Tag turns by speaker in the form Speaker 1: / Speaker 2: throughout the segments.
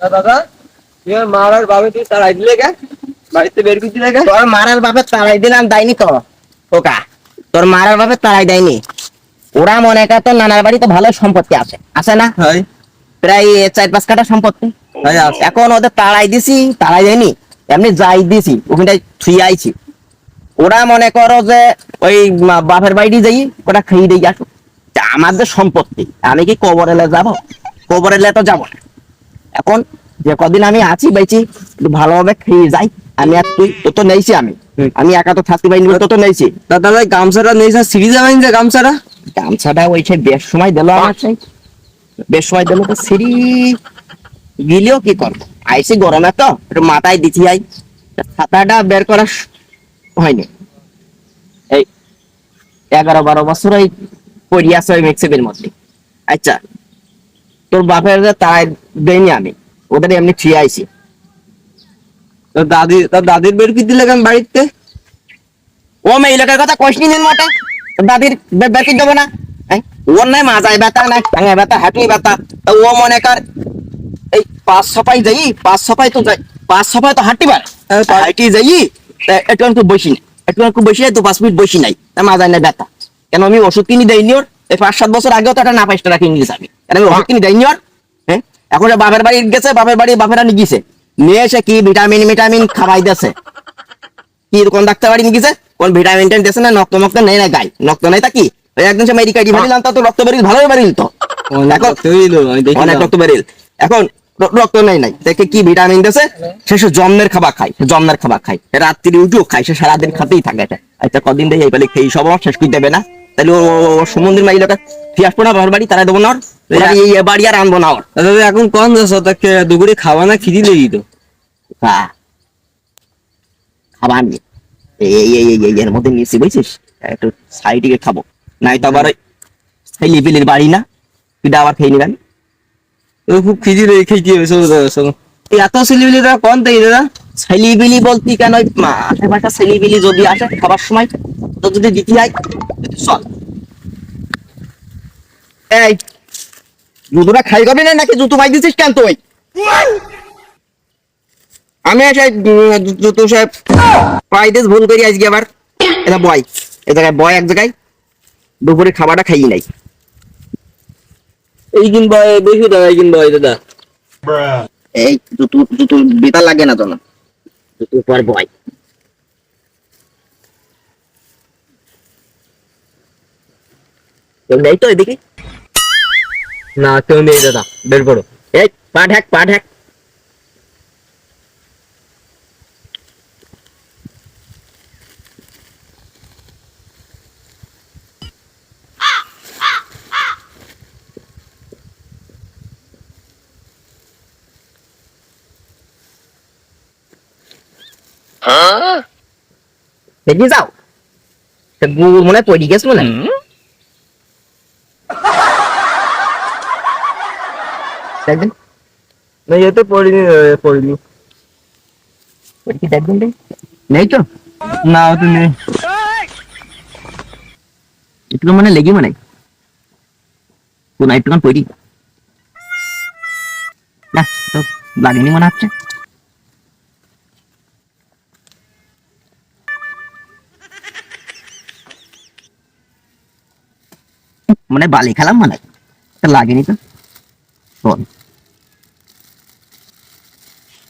Speaker 1: দাদা? তুই মারার বাবে তুই তারাই দিলে কে? বাড়িতে বের করে দিলে কে?
Speaker 2: তোর মারার তাড়াই দিলাম তো। ওকা তোর মারার তাড়াই দেয়নি। ওরা মনে কর তোর নানার বাড়িতে ভালো সম্পত্তি আছে। আছে না? প্রায় চার পাঁচ কাটা সম্পত্তি। এখন ওদের তাড়াই দিছি তাড়াই দেয়নি। এমনি যাই দিছি ওখানটায় থুই আইছি। ওরা মনে করো যে ওই বাপের বাড়ি যাই ওটা খেয়ে দিয়ে আসো তা আমাদের সম্পত্তি আমি কি কবর এলে যাব? কবর এলে তো যাব না। এখন যে কদিন আমি আছি বেঁচি ভালোভাবে খেয়ে যাই। আমি আর তুই তো নেইছি আমি। আমি একা তো থাকতে পারিনি বলে তো তো নেইছি
Speaker 1: দাদা ভাই গামছাটা নেই স্যার সিঁড়ি যাবেন যে গামছাটা?
Speaker 2: গামছাটা ওই সেই বেশ সময় দিল আমার সেই। বেশ সময় দিল তো সিঁড়ি গিলেও কি করব? আইসি গরমে তো একটু মাথায় দিছি আই। ছাতাটা বের করা হয়নি। এই এগারো বারো বছর ওই পড়ি আছে ওই মেক্সিবের মধ্যে। আচ্ছা তোর বাপের তাই দেয়নি আমি। ওদের এমনি ঠিক আইছি
Speaker 1: তো দাদি তোর দাদির বের করে দিলে কেন বাড়িতে?
Speaker 2: ও মেয়ে লোকের কথা কইস নি মতে দাদির বের করে দেবো না? ওর নাই মাজায় ব্যথা নাই টাঙায় ব্যথা হাঁটুই ব্যথা। তা ও মনে কর এই পাঁচ ছপাই যাই পাঁচ ছপাই তো যাই পাঁচ ছপাই তো হাঁটি পারে।
Speaker 1: হ্যাঁ,
Speaker 2: হাঁটি যাই একটু একটু বসি না একটু একটু বসি নাই তো পাঁচ মিনিট বসি নাই। তা মাজায় না ব্যথা। কেন আমি ওষুধ কিনি দেয়নি ওর? এই পাঁচ সাত বছর আগেও তো একটা না পাঁচ টাকা কিনে দিয়েছে আমি কেন আমি ওষুধ কিনে দেয়নি ওর? এখন বাপের বাড়ি গেছে বাপের বাড়ি বাপেরা নিয়ে গেছে নিয়ে এসে কি ভিটামিন ভিটামিন খাওয়াই দিয়েছে কি কোন ডাক্তার বাড়ি নিয়ে গেছে কোন ভিটামিন টেন দিয়েছে না নক্ত মক্ত নেই না গাই নক্ত নাই তা কি ওই একদম সে তা তো রক্ত বেরিল ভালোই বেরিল তো অনেক রক্ত বেরিল এখন রক্ত নেই নাই দেখে কি ভিটামিন দিয়েছে সে সে জন্মের খাবার খায় জন্মের খাবার খায় রাত্রি উঠেও খায় সে সারাদিন খাতেই থাকে এটা আচ্ছা কদিন দিয়ে এই বেলে খেয়ে সব শেষ করে দেবে না তাহলে ও সমুদ্রের মাই লোক ফিরে আসব না বাবার বাড়ি তারা দেবো না বাড়ি আর আনব না
Speaker 1: দাদা এখন কোন যাচ্ছ তাকে দুপুরে খাওয়া না খিদি লেগে তো?
Speaker 2: খাবার নিয়ে এই এই এই এই- এই এর মধ্যে নিয়েছি বুঝছিস? একটু সাইডে খাব। নাই তো আবার বাড়ি না? খেয়ে নিবেন
Speaker 1: খুব খিদি লেগে খেয়ে হবে? চলো দাদা এত সিলিবিলি দাদা কোন থেকে দাদা?
Speaker 2: ছেলে বিলি বলতি কেন আশেপাশে ছেলে বিলি যদি আসে খাবার সময় তো যদি দিতে হয় চল। এই জুতোটা খাই করবি না নাকি জুতো ভাই দিছিস কেন তুই? আমি জুতো সাহেব পাই দিস ভুল করি আজকে আবার। এটা বয় এ জায়গায় বয় এক জায়গায়। দুপুরে খাবারটা খাই নাই
Speaker 1: এই কিন বয় বেশি দাদা এই কিন বয় দাদা।
Speaker 2: এই জুতো জুতো বেতার লাগে না তো না। জুতো পর বয়। নেই তো এদিকে।
Speaker 1: না কেউ নেই দাদা বের করো
Speaker 2: এই পা ঢাক পা ঢাক বেরিয়ে যাও তা গুড় মনে হয় পড়ে গেছে মনে হয়। দেখবেন
Speaker 1: না এতে পড়িনি দাদা, পড়িনি
Speaker 2: পড়ে কি দেখবেন রে? নেই তো
Speaker 1: না ওতে নেই
Speaker 2: একটু মানে লেগে মানে কোন একটুখান পড়ি না তো লাগেনি মনে হচ্ছে মানে বালি খেলাম মানে তা লাগেনি তো শোন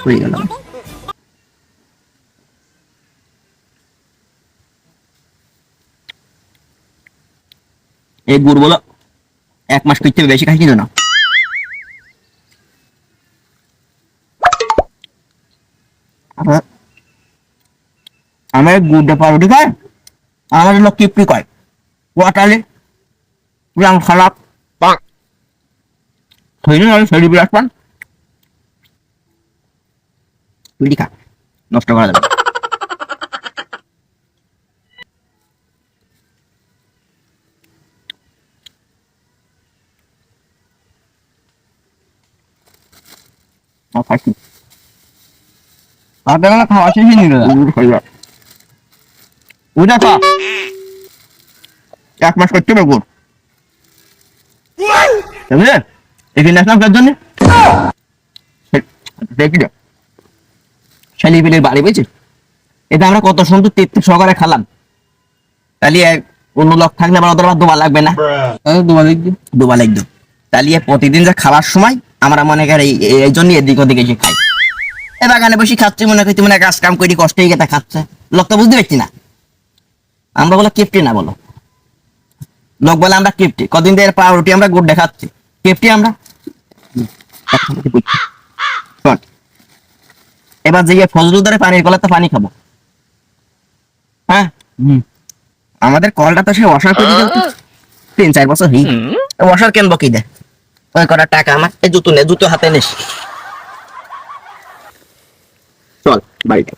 Speaker 2: হুম, হয়ে গেল এই গুড় বলো এক মাস করতে বেশি খাইছি না? আবার আমার গুড়টা পাউরুটি খায় আমার লোক কিপি কয় কোয়াটালে পুরাং খারাপ। হইনি আমি শরীর বিলাস পান খা। নষ্ট করা যাবে
Speaker 1: খাওয়া নিল
Speaker 2: খা। এক মাস করতে হবে গোর বুঝলে? এখানে আসলাম কার জন্য? দেখি যা ছেলেপিলের বাড়ি বুঝছি এটা আমরা কত সুন্দর তৃপ্তি সহকারে খালাম। তাহলে অন্য লোক থাকলে আবার ওদের আবার দোয়া লাগবে না।
Speaker 1: তোমার দেখছি
Speaker 2: দোয়া লাগবে। তাহলে প্রতিদিন যা খাবার সময় আমরা মনে করি এই- জন্য এদিক ওদিক এসে খাই। এ বাগানে বসে খাচ্ছি মনে করি মনে কাজ কাম করি কষ্টে গেটা খাচ্ছে। লোক তো বুঝতে পারছি না। আমরা বলো কিপটি না বলো। লোক বলে আমরা কিপটি। কদিন ধরে পাউরুটি আমরা গুড় দেখাচ্ছি। কিপটি আমরা? শোন, এবার যে ফজলু ধরে পানির কলে তো পানি খাব। হ্যাঁ? আমাদের কলটা তো সে ওয়াশার করে দিতে তিন চার বছর হই ওয়াশার কেন বকি দে? ওই কটা টাকা আমার? এই জুতো নে জুতো হাতে নিস। চল বাড়িতে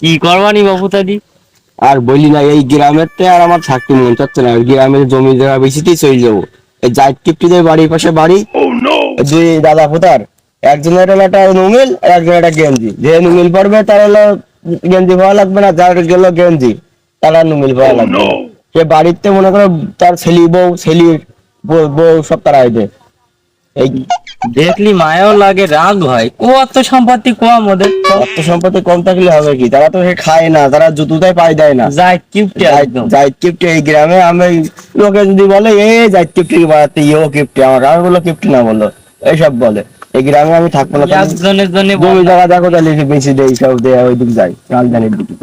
Speaker 1: কি করবানি বাবু দাদি
Speaker 3: আর বলি না এই গ্রামের তে আর আমার থাকতে মন চাচ্ছে না। গ্রামের জমি জায়গা বেশিতেই চলে যাব। জাইট কিপ্টিদের বাড়ির পাশে বাড়ি। দুই দাদা পুতার একজনের হলো একটা নুমিল আর একজনের একটা গেঞ্জি। যে নুমিল পড়বে তার হলো গেঞ্জি পাওয়া লাগবে না যার গেল গেঞ্জি তার আর নুমিল পাওয়া লাগবে সে বাড়িতে মনে করো তার ছেলি বউ ছেলির বউ বউ সব তারা আইবে এই
Speaker 1: দেখলি মায়াও লাগে রাগ হয় ও অত সম্পত্তি কম ওদের।
Speaker 3: অর্থ সম্পত্তি কম থাকলে হবে কি? তারা তো সে খায় না তারা জুতুটাই পাই দেয় না।
Speaker 1: যাই কিপটে একদম।
Speaker 3: জাইদ কিপ্টি এই গ্রামে। আমি লোকে যদি বলে এ জাইদ কিপ্টি বাড়াতে? ইও কিপ্টি। আমার আমি বলো কিপ্টি না বলো। এইসব বলে। এই গ্রামে আমি থাকব না।
Speaker 1: একজনের জন্য
Speaker 3: জমি জায়গা দেখো তাহলে বেশি দেয় সব দেয় ওই দিক যাই রাজধানীর দিকে।